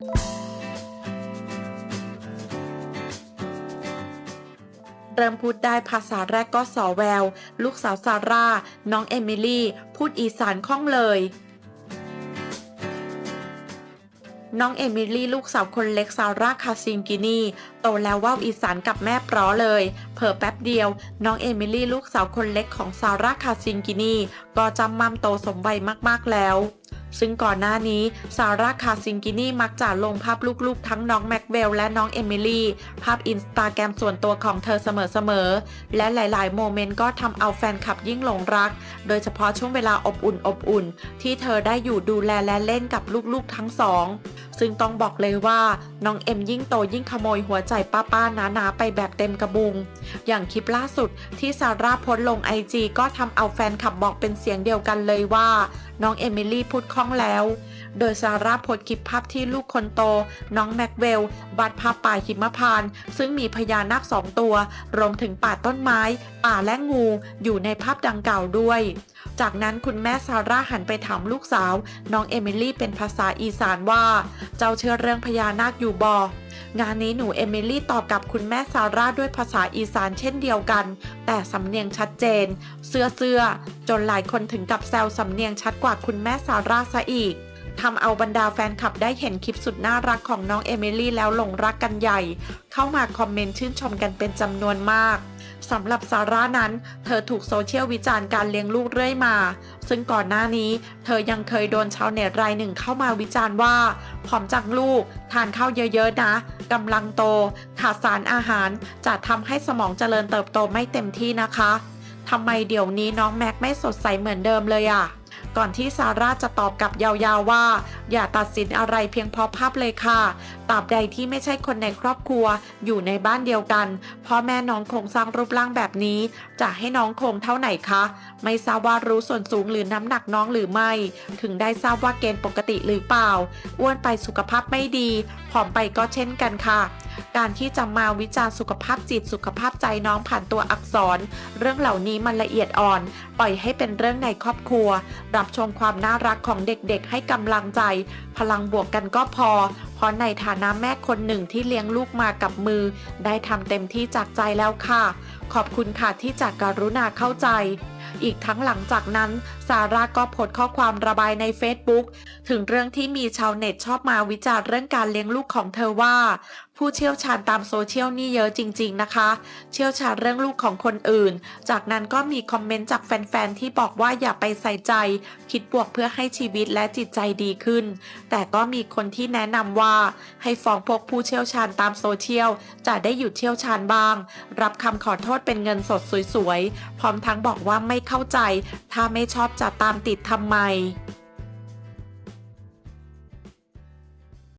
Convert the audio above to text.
เริ่มพูดได้ภาษาแรกก็สอแวว ลูกสาวซาร่า น้องเอมิลี่ พูดอีสานคล่องเลย น้องเอมิลี่ลูกสาวคนเล็กซาร่าคาซิงกินีโตแล้วว่าวอีสานกับแม่ปลอเลย เผอแป๊บเดียว น้องเอมิลี่ลูกสาวคนเล็กของซาร่าคาซิงกินีก็จำมัมโตสมวัยมากๆแล้ว ซึ่งก่อนหน้านี้ซาร่าคาซิงกินีมักจะลงภาพลูกๆ ทั้งน้องแม็กเวลและน้องเอมิลี่ ภาพอินสตาแกรมส่วนตัวของเธอเสมอๆ และหลายๆ โมเมนต์ก็ทำเอาแฟนคลับยิ่งหลงรัก โดยเฉพาะช่วงเวลาอบอุ่นอบอุ่น ที่เธอได้อยู่ดูแลและเล่นกับลูกๆทั้งสอง ซึ่งต้องบอกเลยว่าน้องเอ็มยิ่งโตยิ่งขโมยหัวใจป้าๆนาๆไปแบบเต็มกระบุง อย่างคลิปล่าสุดที่ซาร่าโพสลงไอจีก็ทำเอาแฟนคลับบอกเป็นเสียงเดียวกันเลยว่า น้องเอมิลี่พูดคล่องแล้ว โดยซาร่าโพสคลิปภาพที่ลูกคนโต น้องแม็กเวลวาดภาพป่าหิมพานต์ซึ่งมีพญานาคสองตัว รวมถึงป่าต้นไม้ ป่าและงูอยู่ในภาพดังกล่าวด้วย จากนั้นคุณแม่ซาร่าหันไปถามลูกสาว น้องเอมิลี่เป็นภาษาอีสานว่า เจ้าเชื่อเรื่องพญานาคอยู่บองานนี้หนูเอมิลี่ตอบกับคุณแม่ซาร่าด้วยภาษาอีสานเช่นเดียวกัน แต่สำเนียงชัดเจน เสื้อเสื้อ จนหลายคนถึงกับแซวสำเนียงชัดกว่าคุณแม่ซาร่าซะอีก ทำเอาบรรดาแฟนคลับได้เห็นคลิปสุดน่ารักของน้องเอมิลี่แล้วหลงรักกันใหญ่ เข้ามาคอมเมนต์ชื่นชมกันเป็นจำนวนมากสำหรับซาร่านั้น เธอถูกโซเชียลวิจารณ์การเลี้ยงลูกเรื่อยมา ซึ่งก่อนหน้านี้ เธอยังเคยโดนชาวเน็ตรายหนึ่งเข้ามาวิจารณ์ว่าผอมจากลูก ทานข้าวเยอะๆนะกำลังโต ขาดสารอาหาร จะทำให้สมองเจริญเติบโตไม่เต็มที่นะคะทำไมเดี๋ยวนี้น้องแม็กไม่สดใสเหมือนเดิมเลยอะ ก่อนที่ซาร่าจะตอบกลับยาวๆว่า อย่าตัดสินอะไรเพียงเพราะภาพเลยค่ะตราบใดที่ไม่ใช่คนในครอบครัวอยู่ในบ้านเดียวกันพ่อแม่น้องคงสร้างรูปร่างแบบนี้ จะให้น้องคงเท่าไหร่คะ ไม่ทราบว่ารู้ส่วนสูงหรือน้ำหนักน้องหรือไม่ ถึงได้ทราบว่าเกณฑ์ปกติหรือเปล่าอ้วนไปสุขภาพไม่ดีผอมไปก็เช่นกันค่ะ การที่จะมาวิจารณ์สุขภาพจิตสุขภาพใจน้องผ่านตัวอักษร เรื่องเหล่านี้มันละเอียดอ่อน ปล่อยให้เป็นเรื่องในครอบครัวรับชมความน่ารักของเด็กๆ ให้กำลังใจ พลังบวกกันก็พอ เพราะในฐานะแม่คนหนึ่งที่เลี้ยงลูกมากับมือ ได้ทำเต็มที่จากใจแล้วค่ะ ขอบคุณค่ะที่จากการุณาเข้าใจ อีกทั้งหลังจากนั้น ซาร่าก็โพสต์ข้อความระบายใน Facebook ถึงเรื่องที่มีชาวเน็ตชอบมาวิจารณ์เรื่องการเลี้ยงลูกของเธอว่า ผู้เชี่ยวชาญตามโซเชียลนี่เยอะจริง ๆ นะคะ เชี่ยวชาญเรื่องลูกของคนอื่น จากนั้นก็มีคอมเมนต์จากแฟน ๆ ที่บอกว่าอย่าไปใส่ใจ คิดบวกเพื่อให้ชีวิตและจิตใจดีขึ้น แต่ก็มีคนที่แนะนำว่า ให้ฟ้องพวกผู้เชี่ยวชาญตามโซเชียล จะได้หยุดเชี่ยวชาญบ้าง รับคำขอโทษเป็นเงินสดสวยๆ พร้อมทั้งบอกว่าไม่เข้าใจ ถ้าไม่ชอบจะตามติดทำไม